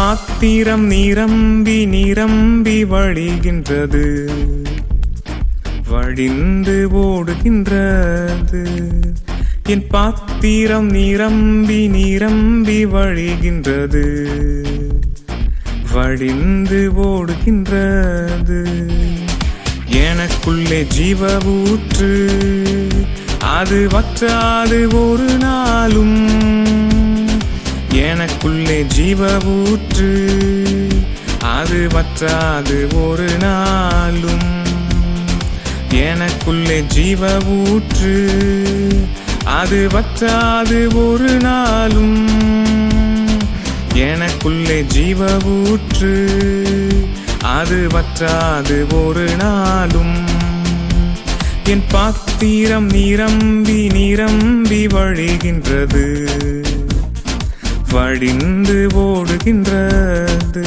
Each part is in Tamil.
பாத்திரம் நிரம்பி நிரம்பி வழிகின்றது. வழிந்து ஓடுகின்றது. என் பாத்திரம் நிரம்பி நிரம்பி வழிகின்றது. வழிந்து ஓடுகின்றது. எனக்குள்ளே ஜீவ ஊற்று அது வற்றாது ஒரு நாளும். உள்ளே ஜீவ ஊற்று அது வற்றாது ஒரு நாளும். எனக்குள்ளே ஜீவ ஊற்று அது வற்றாது ஒரு நாளும். எனக்குள்ளே ஜீவ ஊற்று அது வற்றாது ஒரு நாளும். என் பாத்திரம் நிரம்பி நிரம்பி வழிகின்றது. வழிந்து ஓடுகின்றது.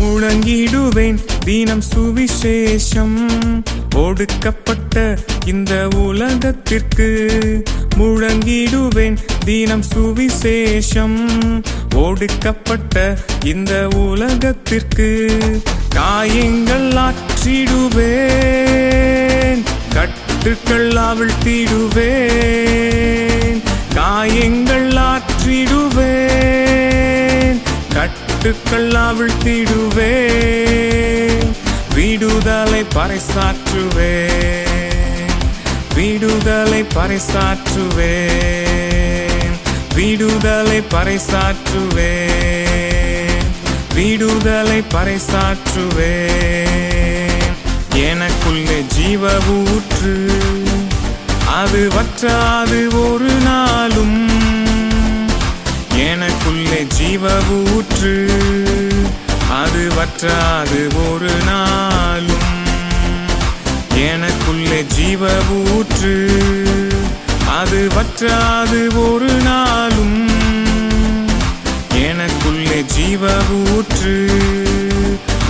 முழங்கிடுவேன் தீனம் சுவிசேஷம். ஒடுக்கப்பட்ட இந்த உலகத்திற்கு முழங்கிடுவேன் தீனம் சுவிசேஷம். ஒடுக்கப்பட்ட இந்த உலகத்திற்கு காயங்கள் ஆற்றிடுவேன். கட்டுக்கள் அவிழ்த்திடுவேன் காயங்கள் ஆற்றிடுவேன். கட்டுக்கள் அவிழ்த்திடுவேன் விடுதலை பறைசாற்றுவேன். விடுதலை பறைசாற்றுவேன். விடுதலை பறைசாற்றுவேன். விடுதலை பறைசாற்றுவேன். எனக்குள்ளே ஜீவ ஊற்று அது வற்றாது ஒரு நாளும். எனக்குள்ளே ஜீவ ஊற்று அது வற்றாது ஒரு நாளும். எனக்குள்ளே ஜீவ ஊற்று அது வற்றாது ஒரு நாளும். எனக்குள்ளே ஜீவ ஊற்று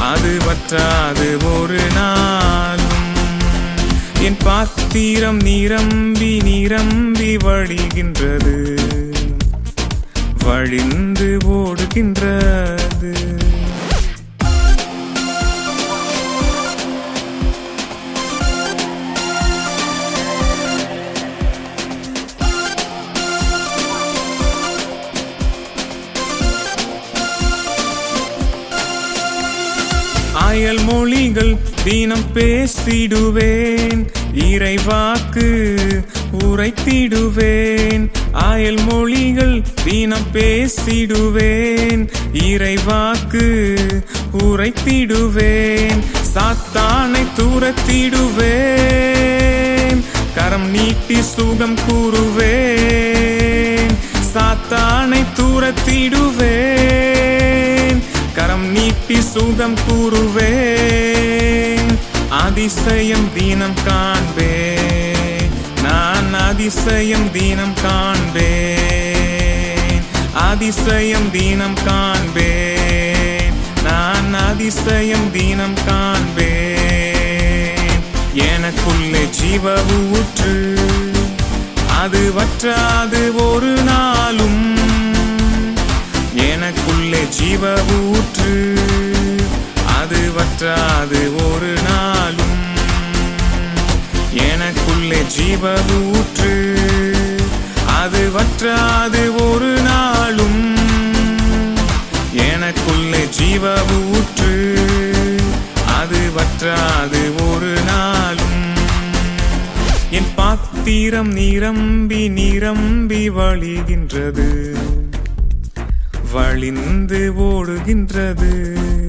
அது வற்றாது ஒரு நாளும். என் பாத்திரம் நிரம்பி நிரம்பி வழிகின்றது. வழிந்து ஓடுகின்றது. அயல் மொழிகள் தினம் பேசிடுவேன். இறைவாக்கு உரைத்திடுவேன். அயல் மொழிகள் தினம் பேசிடுவேன். இறைவாக்கு உரைத்திடுவேன். சாத்தானை தூரத்திடுவேன். சுகம் கூறுவேன். அதிசயம் தீனம் காண்பே நான் அதிசயம் தீனம் காண்பேன். அதிசயம் தீனம் காண்பேன். நான் அதிசயம் தீனம் காண்பேன். எனக்குள்ளே ஜீவ ஊற்று அது வற்றாது ஒரு நாளும். எனக்குள்ளே ஜீவ ஊற்று வற்றாது ஒரு நாளும். எனக்குள்ளே ஜீவ அது வற்றாது ஒரு நாளும். எனக்குள்ளே ஜீவவூற்று அது வற்றாது ஒரு நாளும். என் பாத்திரம் நிரம்பி நிரம்பி வழிகின்றது. வழிந்து ஓடுகின்றது.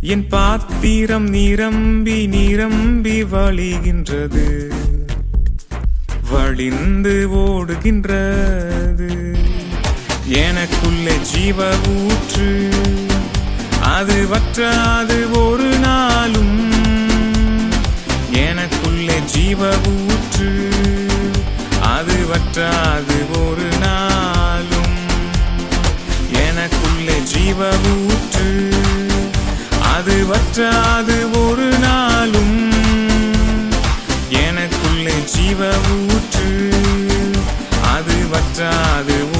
என் பாத்திரம் நிரம்பி நிரம்பி வழிகின்றது. வழிந்து ஓடுகின்றது. எனக்குள்ளே ஜீவ ஊற்று அது வற்றாது ஒரு நாளும். எனக்குள்ளே ஜீவ ஊற்று அது வற்றாது ஒரு நாளும். அது வற்றாது ஒரு நாளும். எனக்குள்ளே ஜீவ ஊற்று. அது வற்றாது